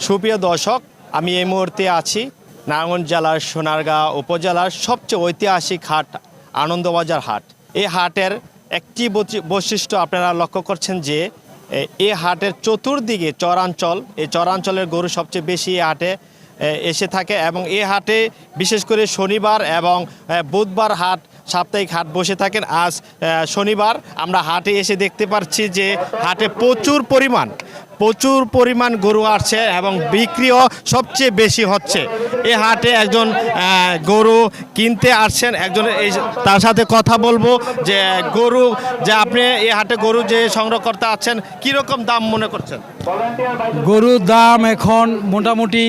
সুপ্রিয় দর্শক আমি এই মুহূর্তে আছি নারায়ণগঞ্জ জেলার সোনারগাঁ উপজেলার সবচেয়ে ঐতিহাসিক হাট আনন্দবাজার হাট। এই হাটের একটি বৈশি- বৈশিষ্ট্য আপনারা লক্ষ্য করছেন যে এ, হাটের চতুর্দিকে চরাঞ্চল এই চরাঞ্চলের গরু সবচেয়ে বেশি এই হাটে এসে থাকে এবং এ হাটে বিশেষ করে শনিবার এবং বুধবার হাট সাপ্তাহিক হাট বসে থাকেন। আজ শনিবার আমরা হাটে এসে দেখতে পাচ্ছি যে হাটে প্রচুর পরিমাণ প্রচুর পরিমাণ গরু আসছে এবং বিক্রিও সবচেয়ে বেশি হচ্ছে। এ হাটে একজন গরু কিনতে আসছেন, একজন তার সাথে কথা বলব যে, গরু যে আপনি এ হাটে গরু যে সংগ্রহ করতে আছেন, কীরকম দাম মনে করছেন? গরুর দাম এখন মোটামুটি,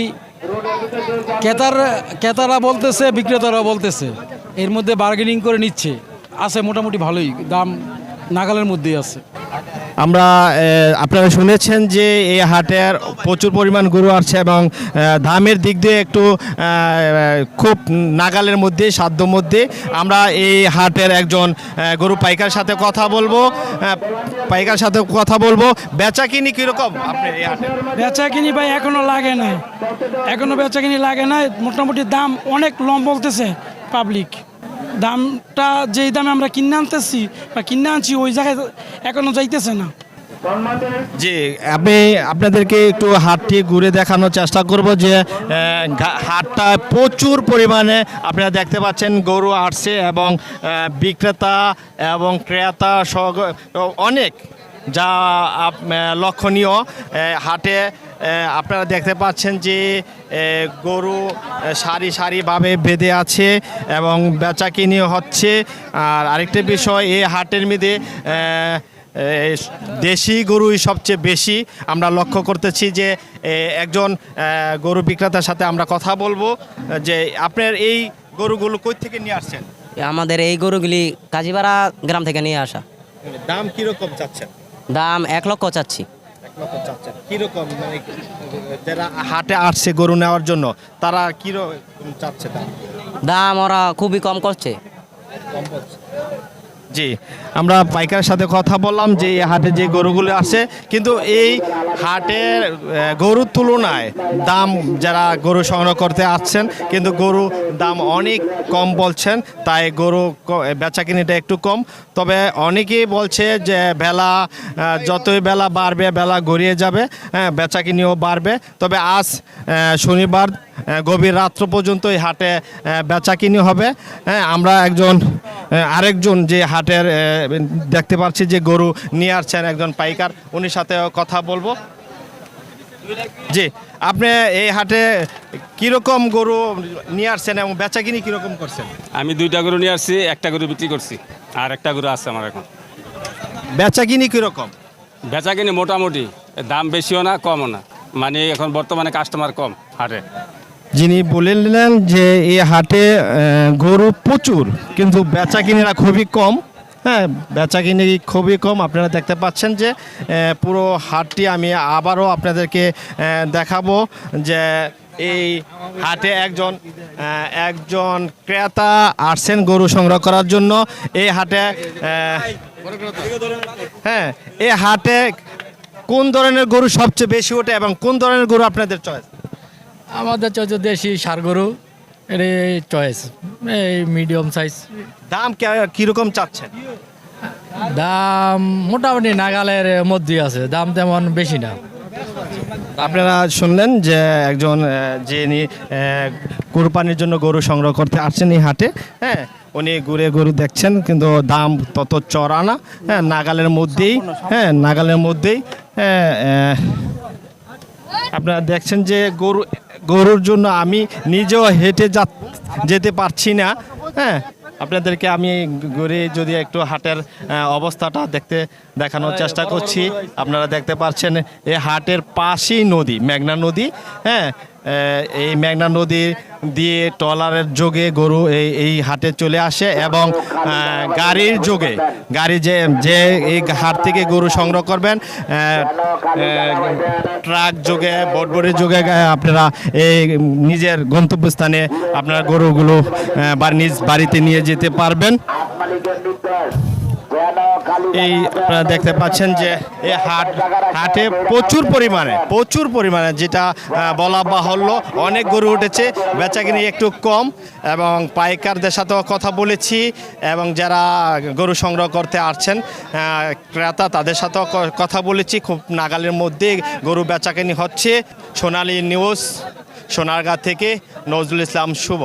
ক্রেতার, ক্রেতারা বলতেছে বিক্রেতারা বলতেছে। এর মধ্যে বার্গেনিং করে নিচ্ছে। আছে মোটামুটি ভালোই দাম নাগালের মধ্যেই আছে। আমরা আপনারা শুনেছেন যে এই হাটের প্রচুর পরিমাণ গরু আসছে এবং দামের দিক দিয়ে একটু খুব নাগালের মধ্যে সাধ্য মধ্যে। আমরা এই হাটের একজন গরু পাইকার সাথে কথা বলব পাইকার সাথে কথা বলব। বেচা কিনি কীরকম বেচা কিনি ভাই এখনও লাগে নাই। এখনও বেচা কিনি লাগে না মোটামুটি দাম অনেক লম বলতেছে পাবলিক দামটা, যেই দামে আমরা কিনে আনতেছি বা কিনে আনছি, ওই জায়গায় এখনও যাইতেছে না। জি, আমি আপনাদেরকে একটু হাটটি ঘুরে দেখানোর চেষ্টা করব যে হাটটা প্রচুর পরিমাণে আপনারা দেখতে পাচ্ছেন গরু আসছে এবং বিক্রেতা এবং ক্রেতা সহ, অনেক যা লক্ষণীয় হাটে আপনারা দেখতে পাচ্ছেন যে গরু সারি সারিভাবে বেঁধে আছে এবং বেচা কিনি হচ্ছে। আর আরেকটা বিষয় এই হাটের মধ্যে দেশি গরুই সবচেয়ে বেশি। আমরা লক্ষ্য করতেছি যে একজন গরু বিক্রেতার সাথে আমরা কথা বলব যে আপনার এই গরুগুলো কই থেকে নিয়ে আসছেন? আমাদের এই গরুগুলি কাজীপাড়া গ্রাম থেকে নিয়ে আসা। দাম কীরকম চাচ্ছেন? দাম এক লক্ষ চাচ্ছি। এক লক্ষ চাচ্ছেন কীরকম মানে যারা হাটে আসছে গরু নেওয়ার জন্য তারা কীরকম চাচ্ছে দাম? দাম ওরা খুবই কম করছে। জি, আমরা পাইকারের সাথে কথা বললাম যে এই হাটে যে গরুগুলো আছে, কিন্তু এই হাটের গরুর তুলনায় দাম যারা গরু সংগ্রহ করতে আসছেন, কিন্তু গরু দাম অনেক কম বলছেন, তাই গরু বেচা কিনিটা একটু কম। তবে অনেকেই বলছে যে বেলা যতই বেলা বাড়বে, বেলা গড়িয়ে যাবে হ্যাঁ বেচা কিনিও বাড়বে। তবে আজ শনিবার গভীর রাত্র পর্যন্ত এই হাটে বেচা কিনি হবে। হ্যাঁ আমরা একজন আরেকজন যে হাটের দেখতে পাচ্ছি যে গরু নিয়ে আসছেন একজন পাইকার উনির সাথে কথা বলব। জি আপনি এই হাটে কীরকম গরু নিয়ে আসছেন এবং বেচা কিনি কীরকম করছেন? আমি দুইটা গরু নিয়ে আসছি একটা গরু বিক্রি করছি আর একটা গরু আছে আমার এখন। বেচা কিনি কীরকম? বেচা কিনি মোটামুটি দাম বেশিও না কমও না। মানে এখন বর্তমানে কাস্টমার কম হাটে। যিনি বললেন যে এই হাটে গরু প্রচুর, কিন্তু বেচা কিনিরা খুবই কম। হ্যাঁ বেচা কিনি খুবই কম। আপনারা দেখতে পাচ্ছেন যে পুরো হাটটি আমি আবারও আপনাদেরকে দেখাবো যে এই হাটে একজন একজন ক্রেতা আসছেন গরু সংগ্রহ করার জন্য। এই হাটে হ্যাঁ এই হাটে কোন ধরনের গরু সবচেয়ে বেশি ওঠে এবং কোন ধরনের গরু আপনাদের চয়েস? আমাদের চলছে দেশি সার গরু এটা চয়েস এই মিডিয়াম সাইজ দাম কীরকম চাচ্ছেন? দাম মোটামুটি নাগালের মধ্যে আছে দাম তেমন বেশি না। আপনারা শুনলেন যে একজন যিনি কোরবানির জন্য গরু সংগ্রহ করতে আসছেন এই হাটে হ্যাঁ উনি ঘুরে গরু দেখছেন কিন্তু দাম তত চড়া না হ্যাঁ নাগালের মধ্যেই হ্যাঁ নাগালের মধ্যেই হ্যাঁ আপনারা দেখছেন যে গরু গরুর জন্য আমি নিজেও হেঁটে যা যেতে পারছি না হ্যাঁ। আপনাদেরকে আমি ঘুরে যদি একটু হাটের অবস্থাটা দেখতে দেখানোর চেষ্টা করছি। আপনারা দেখতে পাচ্ছেন এই হাটের পাশেই নদী, মেঘনা নদী হ্যাঁ। এই মেঘনা নদী দিয়ে ট্রলারের যোগে গরু এই এই হাটে চলে আসে এবং গাড়ির যোগে, গাড়ি যে যে এই হাট থেকে গরু সংগ্রহ করবেন ট্রাক যোগে, বটবড়ির যোগে আপনারা এই নিজের গন্তব্যস্থানে আপনারা গরুগুলো বা নিজ বাড়িতে নিয়ে যেতে পারবেন। এই আপনারা দেখতে পাচ্ছেন যে এই হাট, হাটে প্রচুর পরিমাণে প্রচুর পরিমাণে যেটা বলা বাহুল্য, অনেক গরু উঠেছে, বেচাকিনি একটু কম, এবং পাইকারদের সাথেও কথা বলেছি, এবং যারা গরু সংগ্রহ করতে আসছেন ক্রেতা তাদের সাথেও কথা বলেছি, খুব নাগালের মধ্যে গরু বেচাকিনি হচ্ছে। সোনালী নিউজ, সোনারগাঁ থেকে নজরুল ইসলাম শুভ।